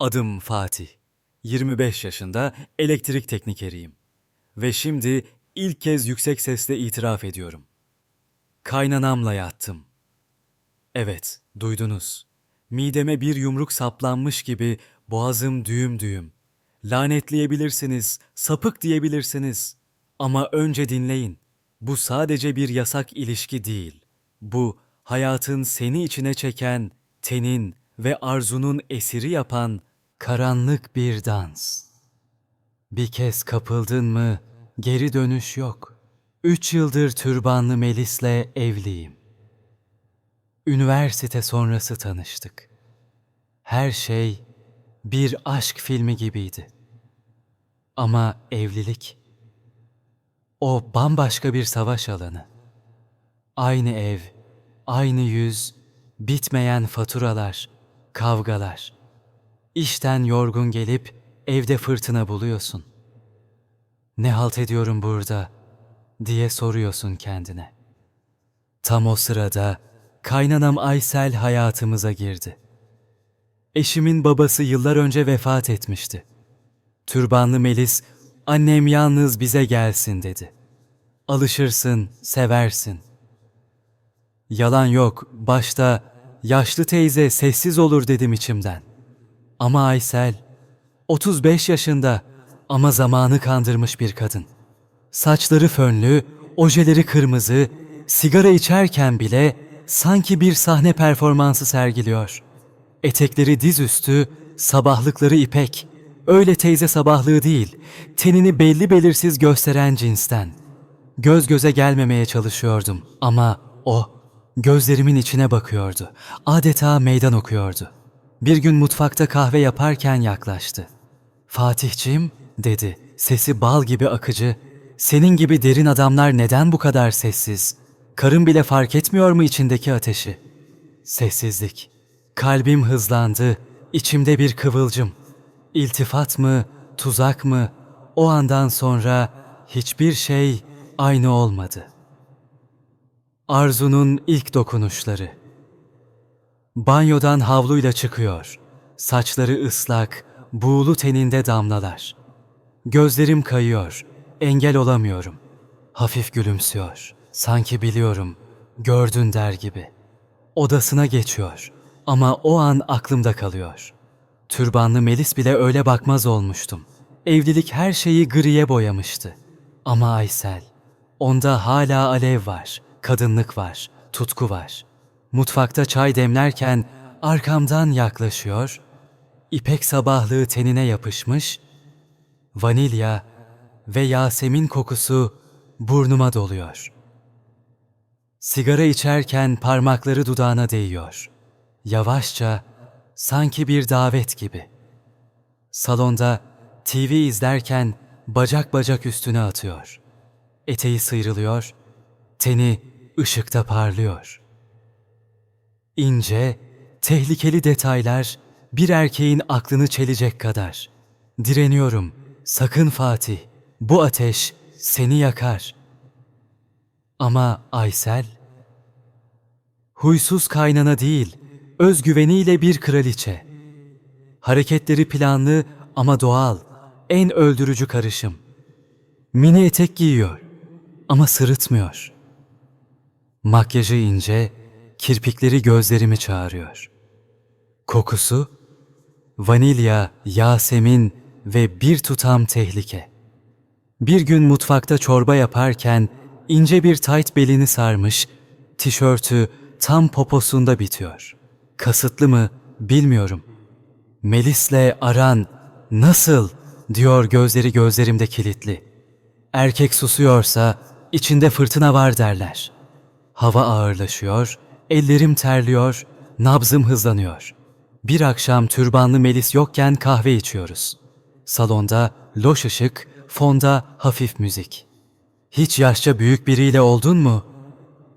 Adım Fatih. 25 yaşında elektrik teknikeriyim. Ve şimdi ilk kez yüksek sesle itiraf ediyorum. Kaynanamla yattım. Evet, duydunuz. Mideme bir yumruk saplanmış gibi boğazım düğüm düğüm. Lanetleyebilirsiniz, sapık diyebilirsiniz. Ama önce dinleyin. Bu sadece bir yasak ilişki değil. Bu hayatın seni içine çeken, tenin ve arzunun esiri yapan karanlık bir dans. Bir kez kapıldın mı geri dönüş yok. Üç yıldır türbanlı Melis'le evliyim. Üniversite sonrası tanıştık. Her şey bir aşk filmi gibiydi. Ama evlilik o bambaşka bir savaş alanı. Aynı ev, aynı yüz, bitmeyen faturalar, kavgalar. İşten yorgun gelip evde fırtına buluyorsun. Ne halt ediyorum burada diye soruyorsun kendine. Tam o sırada kaynanam Aysel hayatımıza girdi. Eşimin babası yıllar önce vefat etmişti. Türbanlı Melis, annem yalnız bize gelsin dedi. Alışırsın, seversin. Yalan yok, başta yaşlı teyze sessiz olur dedim içimden. Ama Aysel, 35 yaşında ama zamanı kandırmış bir kadın. Saçları fönlü, ojeleri kırmızı, sigara içerken bile sanki bir sahne performansı sergiliyor. Etekleri dizüstü, sabahlıkları ipek. Öyle teyze sabahlığı değil, tenini belli belirsiz gösteren cinsten. Göz göze gelmemeye çalışıyordum ama o gözlerimin içine bakıyordu. Adeta meydan okuyordu. Bir gün mutfakta kahve yaparken yaklaştı. Fatihciğim dedi, sesi bal gibi akıcı. Senin gibi derin adamlar neden bu kadar sessiz? Karın bile fark etmiyor mu içindeki ateşi? Sessizlik. Kalbim hızlandı, içimde bir kıvılcım. İltifat mı, tuzak mı? O andan sonra hiçbir şey aynı olmadı. Arzu'nun ilk dokunuşları. Banyodan havluyla çıkıyor. Saçları ıslak, buğulu teninde damlalar. Gözlerim kayıyor. Engel olamıyorum. Hafif gülümsüyor. Sanki biliyorum. Gördün der gibi. Odasına geçiyor. Ama o an aklımda kalıyor. Türbanlı Melis bile öyle bakmaz olmuştum. Evlilik her şeyi griye boyamıştı. Ama Aysel, onda hala alev var, kadınlık var, tutku var. Mutfakta çay demlerken arkamdan yaklaşıyor, ipek sabahlığı tenine yapışmış, vanilya ve Yasemin kokusu burnuma doluyor. Sigara içerken parmakları dudağına değiyor. Yavaşça, sanki bir davet gibi. Salonda TV izlerken bacak bacak üstüne atıyor. Eteği sıyrılıyor, teni ışıkta parlıyor. İnce, tehlikeli detaylar bir erkeğin aklını çelecek kadar. Direniyorum, sakın Fatih, bu ateş seni yakar. Ama Aysel, huysuz kaynana değil, özgüveniyle bir kraliçe. Hareketleri planlı ama doğal, en öldürücü karışım. Mini etek giyiyor ama sırıtmıyor. Makyajı ince, kirpikleri gözlerimi çağırıyor. Kokusu, vanilya, yasemin ve bir tutam tehlike. Bir gün mutfakta çorba yaparken ince bir tayt belini sarmış, tişörtü tam poposunda bitiyor. Kasıtlı mı bilmiyorum. Melis'le aran nasıl diyor gözleri gözlerimde kilitli. Erkek susuyorsa içinde fırtına var derler. Hava ağırlaşıyor, ellerim terliyor, nabzım hızlanıyor. Bir akşam türbanlı Melis yokken kahve içiyoruz. Salonda loş ışık, fonda hafif müzik. Hiç yaşça büyük biriyle oldun mu?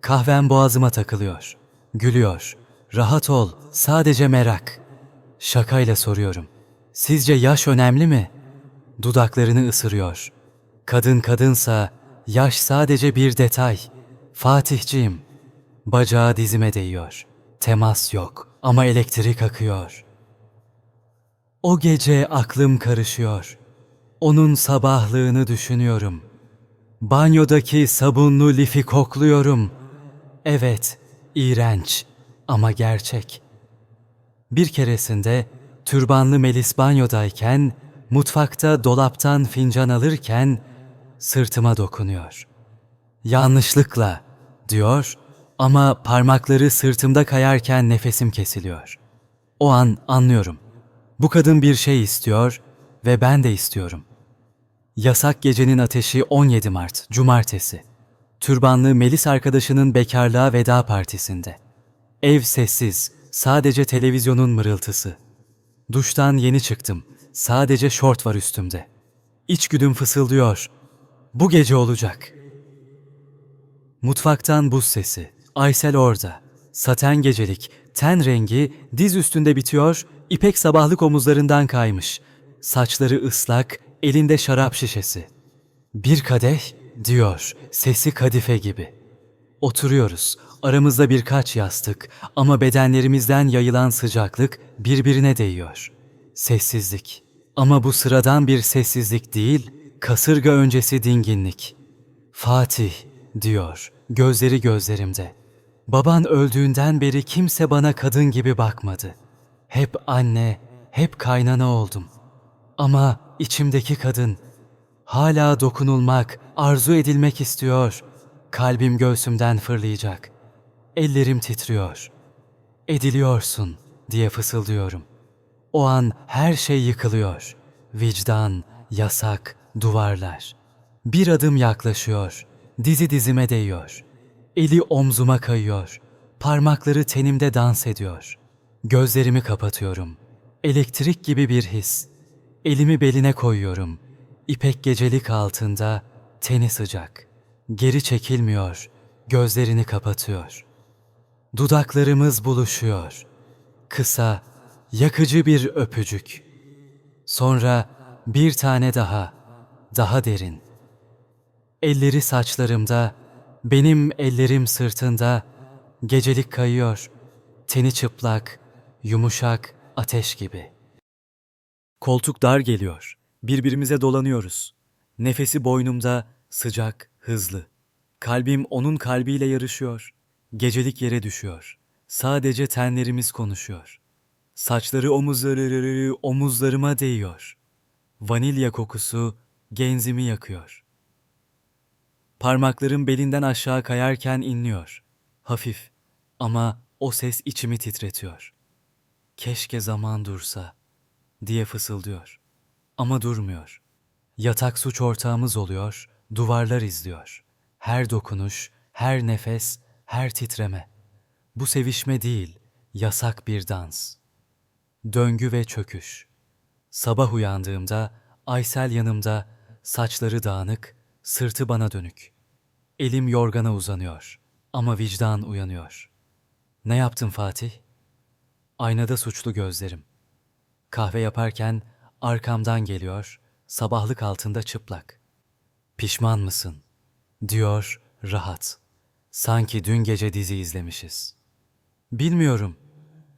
Kahvem boğazıma takılıyor. Gülüyor. Rahat ol, sadece merak. Şakayla soruyorum. Sizce yaş önemli mi? Dudaklarını ısırıyor. Kadın kadınsa yaş sadece bir detay. Fatihciğim. Bacağı dizime değiyor. Temas yok ama elektrik akıyor. O gece aklım karışıyor. Onun sabahlığını düşünüyorum. Banyodaki sabunlu lifi kokluyorum. Evet, iğrenç ama gerçek. Bir keresinde türbanlı Melis banyodayken, mutfakta dolaptan fincan alırken sırtıma dokunuyor. Yanlışlıkla diyor ama parmakları sırtımda kayarken nefesim kesiliyor. O an anlıyorum. Bu kadın bir şey istiyor ve ben de istiyorum. Yasak Gecenin Ateşi 17 Mart, Cumartesi. Türbanlı Melis arkadaşının bekarlığa veda partisinde. Ev sessiz, sadece televizyonun mırıltısı. Duştan yeni çıktım, sadece şort var üstümde. İçgüdüm fısıldıyor. Bu gece olacak. Mutfaktan buz sesi. Aysel orada. Saten gecelik, ten rengi diz üstünde bitiyor, ipek sabahlık omuzlarından kaymış. Saçları ıslak, elinde şarap şişesi. Bir kadeh diyor, sesi kadife gibi. Oturuyoruz. Aramızda birkaç yastık ama bedenlerimizden yayılan sıcaklık birbirine değiyor. Sessizlik. Ama bu sıradan bir sessizlik değil, kasırga öncesi dinginlik. Fatih diyor, gözleri gözlerimde. Baban öldüğünden beri kimse bana kadın gibi bakmadı. Hep anne, hep kaynana oldum. Ama içimdeki kadın hala dokunulmak, arzu edilmek istiyor. Kalbim göğsümden fırlayacak. Ellerim titriyor. Ediliyorsun diye fısıldıyorum. O an her şey yıkılıyor. Vicdan, yasak, duvarlar. Bir adım yaklaşıyor. Dizi dizime değiyor. Eli omzuma kayıyor. Parmakları tenimde dans ediyor. Gözlerimi kapatıyorum. Elektrik gibi bir his. Elimi beline koyuyorum. İpek gecelik altında teni sıcak. Geri çekilmiyor. Gözlerini kapatıyor. Dudaklarımız buluşuyor. Kısa, yakıcı bir öpücük. Sonra bir tane daha, daha derin. Elleri saçlarımda, benim ellerim sırtında, gecelik kayıyor. Teni çıplak, yumuşak, ateş gibi. Koltuk dar geliyor. Birbirimize dolanıyoruz. Nefesi boynumda, sıcak, hızlı. Kalbim onun kalbiyle yarışıyor. Gecelik yere düşüyor. Sadece tenlerimiz konuşuyor. Saçları omuzları omuzlarıma değiyor. Vanilya kokusu genzimi yakıyor. Parmaklarım belinden aşağı kayarken inliyor. Hafif ama o ses içimi titretiyor. Keşke zaman dursa diye fısıldıyor. Ama durmuyor. Yatak suç ortağımız oluyor, duvarlar izliyor. Her dokunuş, her nefes, her titreme. Bu sevişme değil, yasak bir dans. Döngü ve çöküş. Sabah uyandığımda Aysel yanımda, saçları dağınık, sırtı bana dönük. Elim yorgana uzanıyor ama vicdan uyanıyor. Ne yaptın Fatih? Aynada suçlu gözlerim. Kahve yaparken arkamdan geliyor, sabahlık altında çıplak. Pişman mısın? diyor rahat. Sanki dün gece dizi izlemişiz. Bilmiyorum.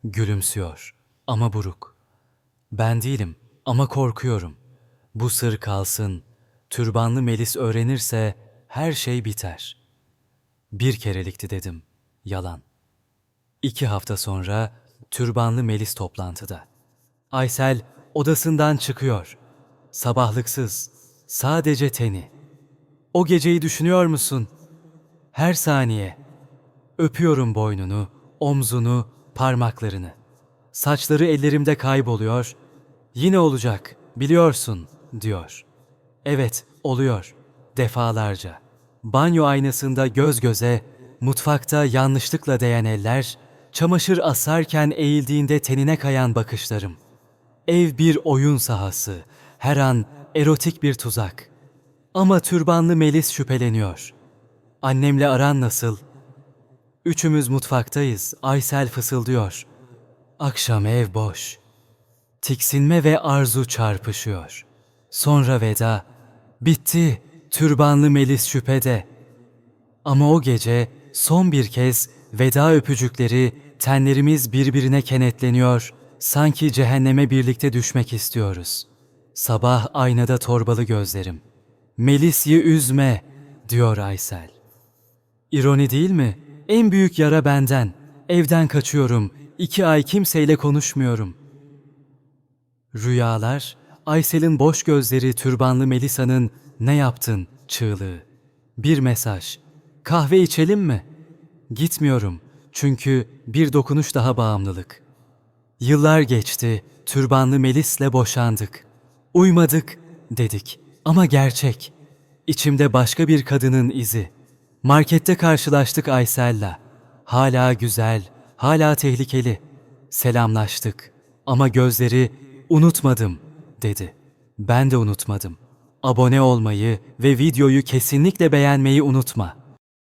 Gülümsüyor ama buruk. Ben değilim ama korkuyorum. Bu sır kalsın. Türbanlı Melis öğrenirse her şey biter. Bir kerelikti dedim. Yalan. İki hafta sonra türbanlı Melis toplantıda. Aysel odasından çıkıyor. Sabahlıksız, sadece teni. O geceyi düşünüyor musun? Her saniye. Öpüyorum boynunu, omzunu, parmaklarını. Saçları ellerimde kayboluyor. Yine olacak, biliyorsun, diyor. Evet, oluyor. Defalarca. Banyo aynasında göz göze, mutfakta yanlışlıkla değen eller, çamaşır asarken eğildiğinde tenine kayan bakışlarım. Ev bir oyun sahası, her an erotik bir tuzak. Ama türbanlı Melis şüpheleniyor. Annemle aran nasıl? Üçümüz mutfaktayız, Aysel fısıldıyor. Akşam ev boş. Tiksinme ve arzu çarpışıyor. Sonra veda. Bitti, türbanlı Melis şüphede. Ama o gece son bir kez veda öpücükleri tenlerimiz birbirine kenetleniyor, Sanki cehenneme birlikte düşmek istiyoruz. Sabah aynada torbalı gözlerim. Melis'i üzme, diyor Aysel. İroni değil mi? En büyük yara benden. Evden kaçıyorum. İki ay kimseyle konuşmuyorum. Rüyalar, Aysel'in boş gözleri türbanlı Melisa'nın ne yaptın çığlığı. Bir mesaj. Kahve içelim mi? Gitmiyorum. Çünkü bir dokunuş daha bağımlılık. Yıllar geçti, türbanlı Melis'le boşandık. Uymadık dedik ama gerçek. İçimde başka bir kadının izi. Markette karşılaştık Aysel'le. Hala güzel, hala tehlikeli. Selamlaştık ama gözleri unutmadım dedi. Ben de unutmadım. Abone olmayı ve videoyu kesinlikle beğenmeyi unutma.